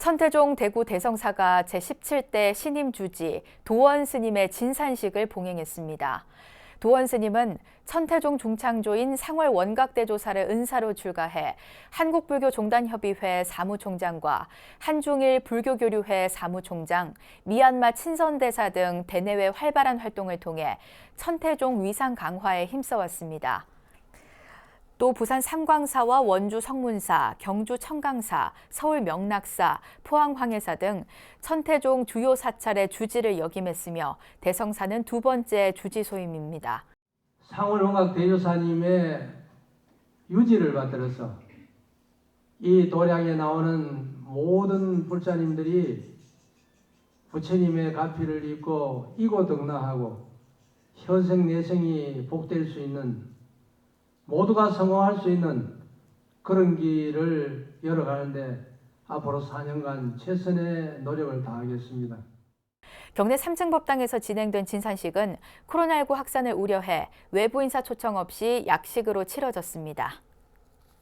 천태종 대구 대성사가 제17대 신임 주지 도원 스님의 진산식을 봉행했습니다. 도원 스님은 천태종 중창조인 상월 원각대조사를 은사로 출가해 한국불교 종단협의회 사무총장과 한중일 불교교류회 사무총장, 미얀마 친선대사 등 대내외 활발한 활동을 통해 천태종 위상 강화에 힘써왔습니다. 또 부산 삼광사와 원주 성문사, 경주 청강사, 서울 명락사, 포항 황해사 등 천태종 주요 사찰의 주지를 역임했으며 대성사는 두 번째 주지 소임입니다. 상월원각 대조사님의 유지를 받들어서 이 도량에 나오는 모든 불자님들이 부처님의 가피를 입고 이고등락하고 현생 내생이 복될 수 있는 모두가 성공할 수 있는 그런 길을 열어가는데 앞으로 4년간 최선의 노력을 다하겠습니다. 경내 3층 법당에서 진행된 진산식은 코로나19 확산을 우려해 외부 인사 초청 없이 약식으로 치러졌습니다.